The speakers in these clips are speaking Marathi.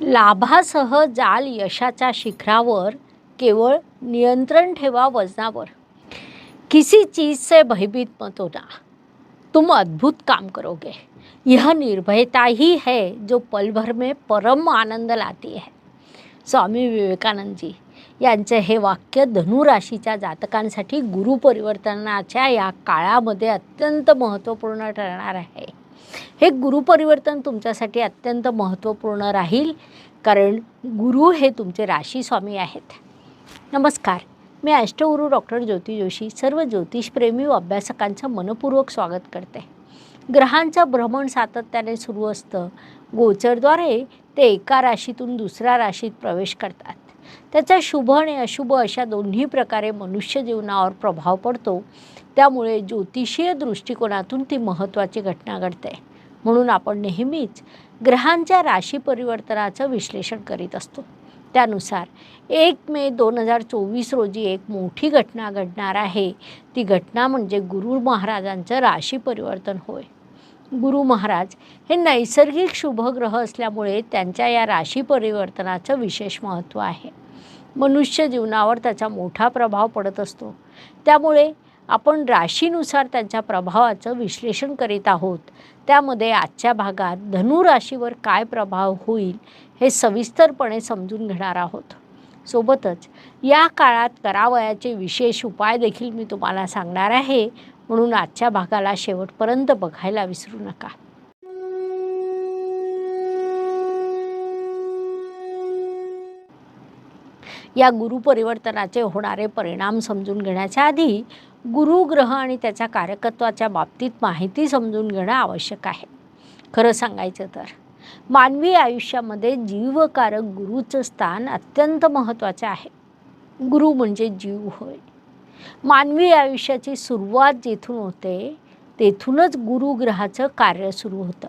लाभासह जाल यशाच्या शिखरावर केवळ नियंत्रण ठेवा वजनावर. किसी चीज से भयभीत मत होना तुम अद्भुत काम करोगे. यह निर्भयता ही है जो पल भर में परम आनंद लाती है. स्वामी विवेकानंद जी यांचे हे वाक्य धनुराशीच्या जातकांसाठी गुरुपरिवर्तनाच्या या काळामध्ये अत्यंत महत्त्वपूर्ण ठरणार आहे. हे गुरुपरिवर्तन तुमच्यासाठी अत्यंत महत्त्वपूर्ण राहील कारण गुरु हे तुमचे राशी स्वामी आहेत. नमस्कार मी अष्टगुरू डॉक्टर ज्योती जोशी सर्व ज्योतिषप्रेमी व अभ्यासकांचं मनपूर्वक स्वागत करते. ग्रहांचं भ्रमण सातत्याने सुरू असतं. गोचरद्वारे ते एका राशीतून दुसऱ्या राशीत प्रवेश करतात. त्याचा शुभ आणि अशुभ अशा दोन्ही प्रकारे मनुष्य जीवनावर प्रभाव पडतो. त्यामुळे ज्योतिषीय दृष्टिकोनातून ती महत्त्वाची घटना घडते. म्हणून आपण नेहमीच ग्रहांच्या राशी परिवर्तनाचं विश्लेषण करीत असतो. त्यानुसार एक मे दोन हजार चोवीस रोजी एक मोठी घटना घडणार आहे. ती घटना म्हणजे गुरु महाराजांचं राशी परिवर्तन होय. गुरु महाराज हे नैसर्गिक शुभग्रह असल्यामुळे त्यांच्या या राशी परिवर्तनाचं विशेष महत्त्व आहे. मनुष्य जीवनावर त्याचा मोठा प्रभाव पडत असतो. त्यामुळे आपण राशीनुसार त्यांच्या प्रभावाचं विश्लेषण करीत आहोत. त्यामध्ये आजच्या भागात धनु राशीवर काय प्रभाव होईल हे सविस्तरपणे समजून घेणार आहोत. सोबतच या काळात करावयाचे विशेष उपाय देखील मी तुम्हाला सांगणार आहे. म्हणून आजच्या भागाला शेवटपर्यंत बघायला विसरू नका. या गुरुपरिवर्तनाचे होणारे परिणाम समजून घेण्याच्या आधी गुरुग्रह आणि त्याच्या कारकत्वाच्या बाबतीत माहिती समजून घेणं आवश्यक आहे. खरं सांगायचं तर मानवी आयुष्यामध्ये जीवकारक गुरुचं स्थान अत्यंत महत्त्वाचे आहे. गुरु म्हणजे जीव होय. मानवी आयुष्याची सुरुवात जिथून होते तेथूनच गुरुग्रहाचं कार्य सुरू होतं.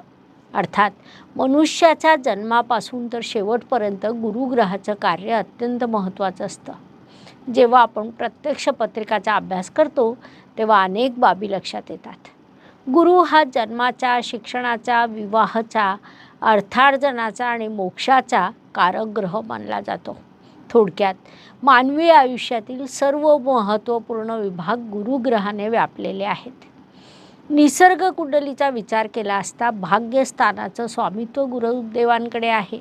अर्थात मनुष्याच्या जन्मापासून तर शेवटपर्यंत गुरुग्रहाचं कार्य अत्यंत महत्त्वाचं असतं. जेव्हा आपण प्रत्यक्ष पत्रिकाचा अभ्यास करतो तेव्हा अनेक बाबी लक्षात येतात. गुरु हा जन्माच्या शिक्षणाचा विवाहाचा अर्थार्जनाचा आणि मोक्षाचा कारक ग्रह मानला जातो. थोडक्यात मानवी आयुष्यातील सर्व महत्त्वपूर्ण विभाग गुरुग्रहाने व्यापलेले आहेत. निसर्ग कुंडलीचा विचार केला असता भाग्यस्थानाचं स्वामित्व गुरुदेवांकडे आहे.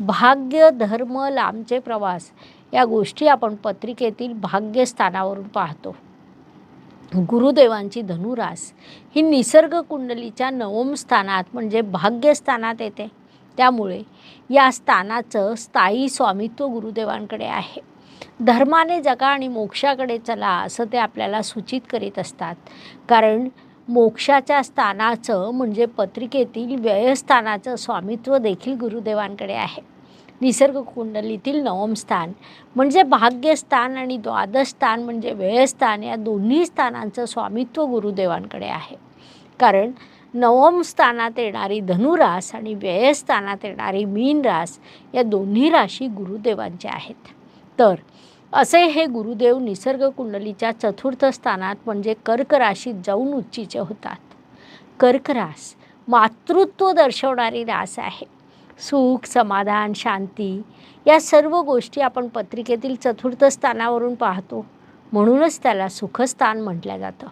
भाग्य धर्म लांबचे प्रवास या गोष्टी आपण पत्रिकेतील भाग्यस्थानावरून पाहतो. गुरुदेवांची धनुरास ही निसर्ग कुंडलीच्या नवम स्थानात म्हणजे भाग्यस्थानात येते. त्यामुळे या स्थानाचं स्थायी स्वामित्व गुरुदेवांकडे आहे. धर्माने जगा आणि मोक्षाकडे चला असं ते आपल्याला सूचित करीत असतात. कारण मोक्षाच्या स्थानाचं म्हणजे पत्रिकेतील व्ययस्थानाचं स्वामित्व देखील गुरुदेवांकडे आहे. निसर्ग कुंडलीतील नवम स्थान म्हणजे भाग्यस्थान आणि द्वादश स्थान म्हणजे व्ययस्थान या दोन्ही स्थानांचं स्वामित्व गुरुदेवांकडे आहे. कारण नवम स्थानात येणारी धनुरास आणि व्ययस्थानात येणारी मीन रास या दोन्ही राशी गुरुदेवांच्या आहेत. तर असे हे गुरुदेव निसर्ग कुंडलीच्या चतुर्थ स्थानात म्हणजे कर्क राशीत जाऊन उच्चीचे होतात. कर्क रास मातृत्व दर्शवणारी रास आहे. सुख समाधान शांती या सर्व गोष्टी आपण पत्रिकेतील चतुर्थ स्थानावरून पाहतो. म्हणूनच त्याला सुखस्थान म्हटलं जातं.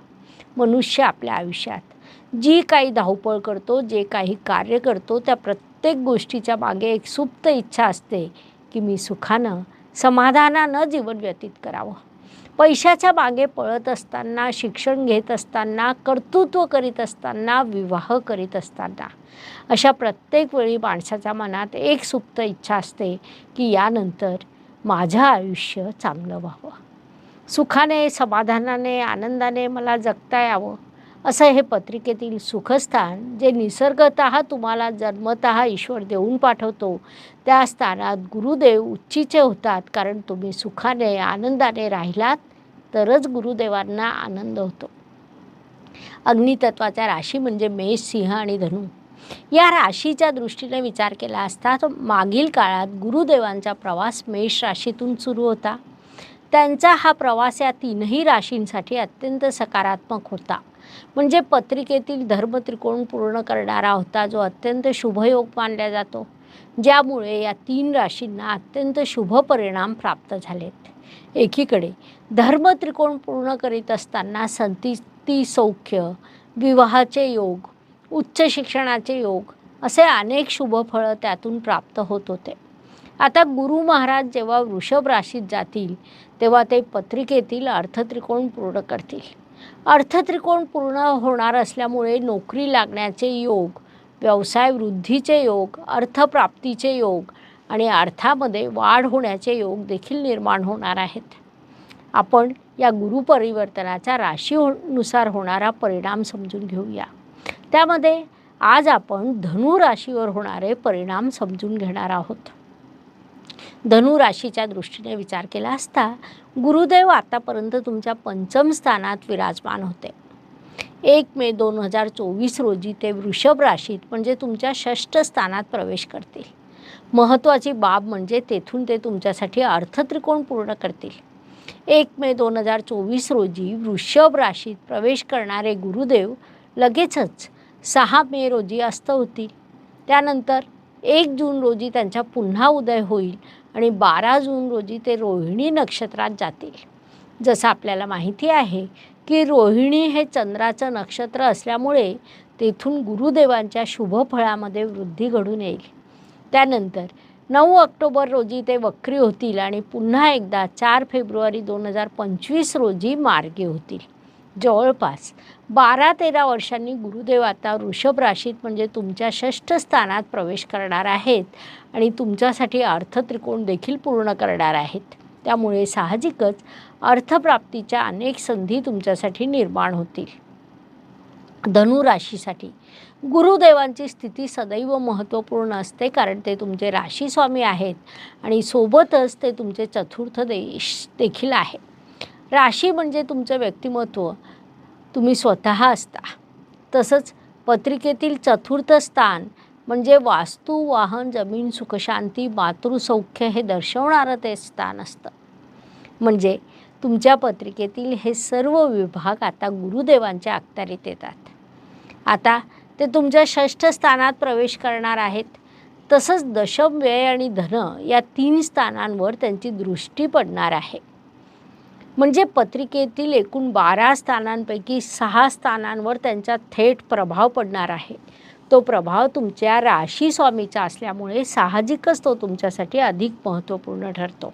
मनुष्य आपल्या आयुष्यात जी काही धावपळ करतो जे काही कार्य करतो त्या प्रत्येक गोष्टीच्या मागे एक सुप्त इच्छा असते की मी सुखानं समाधानानं जीवन व्यतीत करावं. पैशाच्या मागे पळत असताना शिक्षण घेत असताना कर्तृत्व करीत असताना विवाह करीत असताना. अशा प्रत्येक वेळी माणसाच्या मनात एक सुप्त इच्छा असते की यानंतर माझं आयुष्य चांगलं व्हावं. सुखाने समाधानाने आनंदाने मला जगता यावं. असं हे पत्रिकेतील सुखस्थान जे निसर्गत तुम्हाला जन्मत ईश्वर देऊन पाठवतो त्या स्थानात गुरुदेव उच्चीचे होतात कारण तुम्ही सुखाने आनंदाने राहिलात तरच गुरुदेवांना आनंद होतो. अग्नितत्वाच्या राशी म्हणजे मेष सिंह आणि धनु. या राशीच्या दृष्टीने विचार केला असता तर मागील काळात गुरुदेवांचा प्रवास मेष राशीतून सुरू होता. त्यांचा हा प्रवास या तीनही राशींसाठी अत्यंत सकारात्मक होता. म्हणजे पत्रिकेतील धर्मत्रिकोण पूर्ण करणारा होता जो अत्यंत शुभयोग मानला जातो. ज्यामुळे या तीन राशींना अत्यंत शुभ परिणाम प्राप्त झालेत. एकीकडे धर्मत्रिकोण पूर्ण करीत असताना संतती सौख्य विवाहाचे योग उच्च शिक्षणाचे योग असे अनेक शुभफळं त्यातून प्राप्त होत होते. आता गुरु महाराज जेव्हा वृषभ राशीत जातील तेव्हा ते पत्रिकेतील अर्थत्रिकोण पूर्ण करतील. अर्थत्रिकोण पूर्ण होणार असल्यामुळे नोकरी लागण्याचे योग व्यवसाय वृद्धीचे योग अर्थप्राप्तीचे योग आणि अर्थामध्ये वाढ होण्याचे योग देखील निर्माण होणार आहेत. आपण या गुरुपरिवर्तनाचा राशीनुसार होणारा परिणाम समजून घेऊया. त्यामध्ये आज आपण धनु राशीवर होणारे परिणाम समजून घेणार आहोत. धनु राशीच्या दृष्टीने विचार केला असता गुरुदेव आतापर्यंत तुमच्या पंचम स्थानात विराजमान होते. एक मे दोन हजार चोवीस रोजी ते वृषभ राशीत म्हणजे तुमच्या षष्ठ स्थानात प्रवेश करतील. महत्त्वाची बाब म्हणजे तेथून ते तुमच्यासाठी अर्थत्रिकोण पूर्ण करतील. एक मे दोन हजार चोवीस रोजी वृषभ राशीत प्रवेश करणारे गुरुदेव लगेचच सहा मे रोजी अस्त होतील. त्यानंतर एक जून रोजी त्यांचा पुन्हा उदय होईल आणि बारा जून रोजी ते रोहिणी नक्षत्रात जातील. जसं आपल्याला माहिती आहे की रोहिणी हे चंद्राचं नक्षत्र असल्यामुळे तेथून गुरुदेवांच्या शुभफळामध्ये वृद्धी घडून येईल. त्यानंतर नऊ ऑक्टोबर रोजी ते वक्री होतील आणि पुन्हा एकदा चार फेब्रुवारी दोन हजार पंचवीस रोजी मार्गी होतील. जवळपास बारा तेरा वर्षांनी गुरुदेव आता वृषभ राशीत म्हणजे तुमच्या षष्ठ स्थानात प्रवेश करणार आहेत आणि तुमच्यासाठी अर्थत्रिकोण देखील पूर्ण करणार आहेत. त्यामुळे साहजिकच अर्थप्राप्तीच्या अनेक संधी तुमच्यासाठी निर्माण होतील. धनु राशीसाठी गुरुदेवांची स्थिती सदैव महत्त्वपूर्ण असते कारण ते तुमचे राशीस्वामी आहेत आणि सोबतच ते तुमचे चतुर्थ देश देखील आहे राशी म्हणजे तुमचं व्यक्तिमत्व. तुम्ही स्वतः असता. तसंच पत्रिकेतील चतुर्थ स्थान म्हणजे वास्तू वाहन जमीन सुखशांती मातृसौख्य हे दर्शवणारं ते स्थान असतं. म्हणजे तुमच्या पत्रिकेतील हे सर्व विभाग आता गुरुदेवांच्या अखत्यारीत येतात. आता ते तुमच्या षष्ठ स्थानात प्रवेश करणार आहेत. तसंच दशम व्यय आणि धन या तीन स्थानांवर त्यांची दृष्टी पडणार आहे. म्हणजे पत्रिकेतील एकूण बारा स्थानांपैकी सहा स्थानांवर त्यांचा थेट प्रभाव पडणार आहे. तो प्रभाव तुमच्या राशी स्वामीचा असल्यामुळे साहजिकच तो तुमच्यासाठी अधिक महत्त्वपूर्ण ठरतो.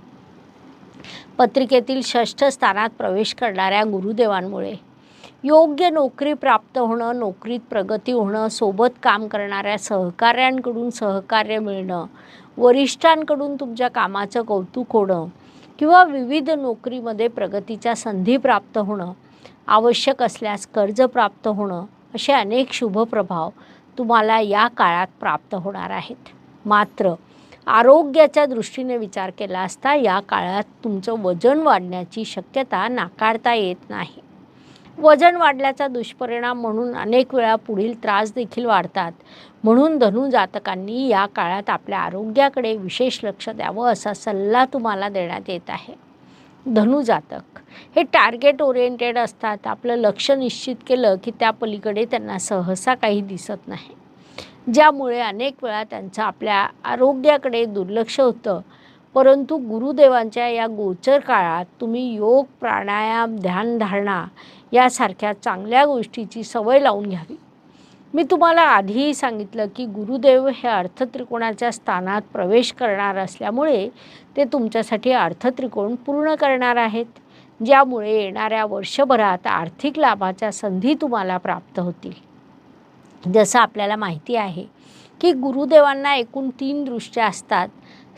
पत्रिकेतील षष्ठ स्थानात प्रवेश करणाऱ्या गुरुदेवांमुळे योग्य नोकरी प्राप्त होणं नोकरीत प्रगती होणं सोबत काम करणाऱ्या सहकाऱ्यांकडून सहकार्य मिळणं वरिष्ठांकडून तुमच्या कामाचं कौतुक होणं किंवा विविध नोकरीमध्ये प्रगतीच्या संधी प्राप्त होणं आवश्यक असल्यास कर्ज प्राप्त होणं असे अनेक शुभ प्रभाव तुम्हाला या काळात प्राप्त होणार आहेत. मात्र आरोग्याच्या दृष्टीने विचार केला असता या काळात तुमचं वजन वाढण्याची शक्यता नाकारता येत नाही. वजन वाढल्याचा दुष्परिणाम म्हणून अनेक वेळा पुढील त्रास देखील वाढतात. म्हणून धनु जातकांनी या काळात आपल्या आरोग्याकडे विशेष लक्ष द्यावं असा सल्ला तुम्हाला देण्यात येत आहे. धनु जातक. हे टार्गेट ओरिएंटेड असतात. आपलं लक्ष निश्चित केलं की त्या पलीकडे त्यांना सहसा काही दिसत नाही. ज्यामुळे अनेक वेळा त्यांचं आपल्या आरोग्याकडे दुर्लक्ष होतं. परंतु गुरुदेवांच्या या गोचर काळात तुम्ही योग प्राणायाम ध्यानधारणा यासारख्या चांगल्या गोष्टीची सवय लावून घ्यावी. मी तुम्हाला आधीही सांगितलं की गुरुदेव हे अर्थत्रिकोणाच्या स्थानात प्रवेश करणार असल्यामुळे ते तुमच्यासाठी अर्थत्रिकोण पूर्ण करणार आहेत ज्यामुळे येणाऱ्या वर्षभरात आर्थिक लाभाच्या संधी तुम्हाला प्राप्त होतील. जसं आपल्याला माहिती आहे की गुरुदेवांना एकूण तीन दृष्ट्या असतात.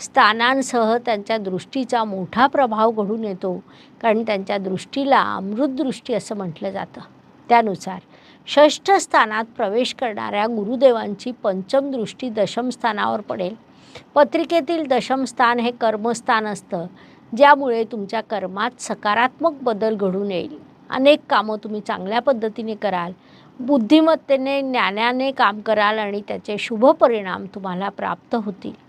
स्थानांसह त्यांच्या दृष्टीचा मोठा प्रभाव घडून येतो. कारण त्यांच्या दृष्टीला अमृतदृष्टी असं म्हटलं जातं. त्यानुसार षष्ठ स्थानात प्रवेश करणाऱ्या गुरुदेवांची पंचम दृष्टी दशमस्थानावर पडेल. पत्रिकेतील दशम स्थान हे कर्मस्थान असतं ज्यामुळे तुमच्या कर्मात सकारात्मक बदल घडून येईल. अनेक कामं तुम्ही चांगल्या पद्धतीने कराल बुद्धिमत्तेने ज्ञानाने काम कराल आणि त्याचे शुभ परिणाम तुम्हाला प्राप्त होतील.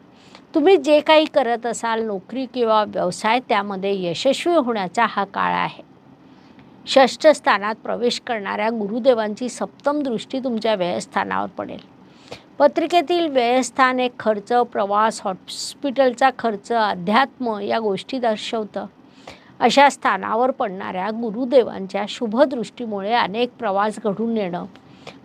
तुम्ही जे काही करत असाल नोकरी किंवा व्यवसाय त्यामध्ये यशस्वी होण्याचा हा काळ आहे. षष्ठ स्थानात प्रवेश करणाऱ्या गुरुदेवांची सप्तम दृष्टी तुमच्या व्ययस्थानावर पडेल. पत्रिकेतील व्ययस्थान एक खर्च प्रवास हॉस्पिटलचा खर्च अध्यात्म या गोष्टी दर्शवतं. अशा स्थानावर पडणाऱ्या गुरुदेवांच्या शुभदृष्टीमुळे अनेक प्रवास घडून येणं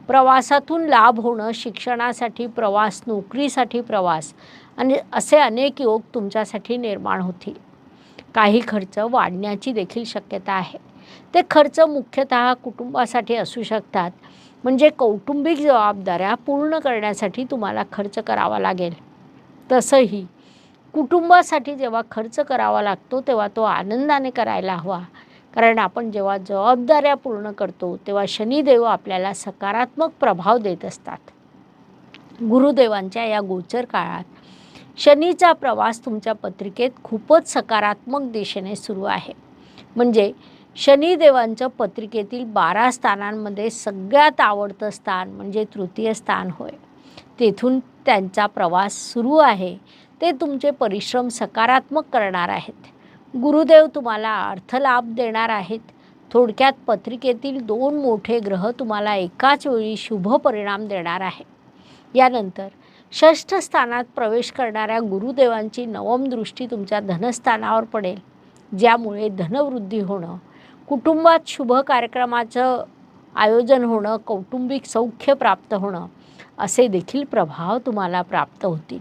प्रवासातून लाभ होणं शिक्षणासाठी प्रवास नोकरीसाठी प्रवास आणि असे अनेक योग तुमच्यासाठी निर्माण होतील. काही खर्च वाढण्याची देखील शक्यता आहे. ते खर्च मुख्यतः कुटुंबासाठी असू शकतात. म्हणजे कौटुंबिक जबाबदाऱ्या पूर्ण करण्यासाठी तुम्हाला खर्च करावा लागेल. तसंही कुटुंबासाठी जेव्हा खर्च करावा लागतो तेव्हा तो आनंदाने करायला हवा. कारण आपण जेव्हा जबाबदाऱ्या पूर्ण करतो तेव्हा शनिदेव आपल्याला सकारात्मक प्रभाव देत असतात. गुरुदेवांच्या या गोचर काळात शनीचा प्रवास तुमच्या पत्रिकेत खूपच सकारात्मक दिशेने सुरू आहे. म्हणजे शनिदेवांचं पत्रिकेतील बारा स्थानांमध्ये सगळ्यात आवडतं स्थान म्हणजे तृतीय स्थान होय. तेथून त्यांचा प्रवास सुरू आहे. ते तुमचे परिश्रम सकारात्मक करणार आहेत. गुरुदेव तुम्हाला अर्थलाभ देणार आहेत. थोडक्यात पत्रिकेतील दोन मोठे ग्रह तुम्हाला एकाच वेळी शुभ परिणाम देणार आहे. यानंतर षष्ठ स्थानात प्रवेश करणाऱ्या गुरुदेवांची नवम दृष्टी तुमच्या धनस्थानावर पडेल ज्यामुळे धनवृद्धी होणं कुटुंबात शुभ कार्यक्रमाचं आयोजन होणं कौटुंबिक सौख्य प्राप्त होणं असे देखील प्रभाव तुम्हाला प्राप्त होतील.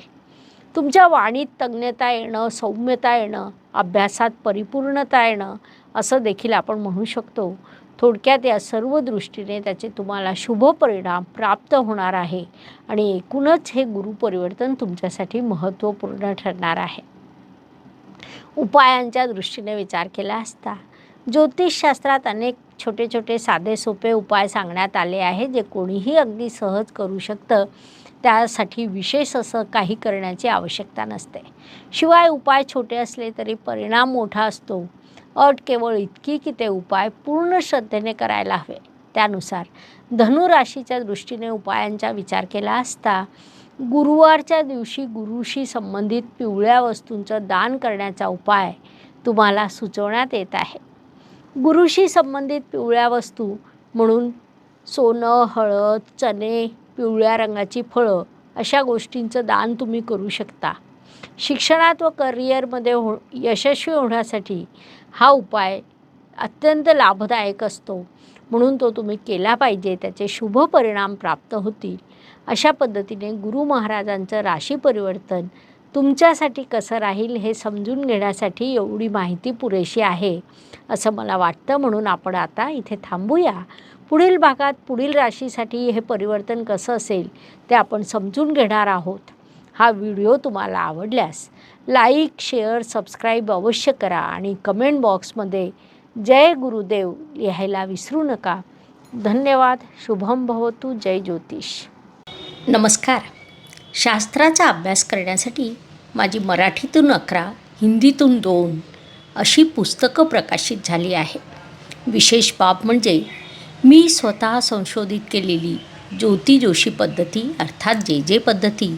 तुमच्या वाणीत तज्ञता येणं सौम्यता येणं अभ्यासात परिपूर्णता येणं असं देखील आपण म्हणू शकतो. थोडक्यात या सर्व दृष्टीने त्याचे तुम्हाला शुभ परिणाम प्राप्त होणार आहे. आणि एकूणच हे गुरुपरिवर्तन तुमच्यासाठी महत्त्वपूर्ण ठरणार आहे. उपायांच्या दृष्टीने विचार केला असता ज्योतिषशास्त्रात अनेक छोटे छोटे साधे सोपे उपाय सांगण्यात आले आहेत जे कोणीही अगदी सहज करू शकतं. त्यासाठी विशेष असं काही करण्याची आवश्यकता नसते. शिवाय उपाय छोटे असले तरी परिणाम मोठा असतो. अट केवळ इतकी की ते उपाय पूर्ण श्रद्धेने करायला हवे. त्यानुसार धनुराशीच्या दृष्टीने उपायांचा विचार केला असता गुरुवारच्या दिवशी गुरुशी संबंधित पिवळ्या वस्तूंचं दान करण्याचा उपाय तुम्हाला सुचवण्यात येत आहे. गुरुशी संबंधित पिवळ्या वस्तू म्हणून सोनं हळद चणे पिवळ्या रंगाची फळं अशा गोष्टींचं दान तुम्ही करू शकता. शिक्षणात व करिअरमध्ये हो यशस्वी होण्यासाठी हा उपाय अत्यंत लाभदायक असतो. म्हणून तो तुम्ही केला पाहिजे. त्याचे शुभ परिणाम प्राप्त होतील. अशा पद्धतीने गुरु महाराजांचं राशी परिवर्तन तुमच्यासाठी कसं राहील हे समजून घेण्यासाठी एवढी माहिती पुरेशी आहे असं मला वाटतं. म्हणून आपण आता इथे थांबूया. पुढील भागात पुढील राशीसाठी हे परिवर्तन कसं असेल ते आपण समजून घेणार आहोत. हा व्हिडिओ तुम्हाला आवडल्यास लाईक शेअर सबस्क्राईब अवश्य करा आणि कमेंट बॉक्समध्ये जय गुरुदेव लिहायला विसरू नका. धन्यवाद. शुभम भवतु. जय ज्योतिष. नमस्कार. शास्त्राचा अभ्यास करण्यासाठी माझी मराठीतून अकरा हिंदीतून दोन अशी पुस्तकं प्रकाशित झाली आहे विशेष बाब म्हणजे मी स्वतः संशोधित केलेली ज्योती जोशी पद्धती अर्थात जे जे पद्धती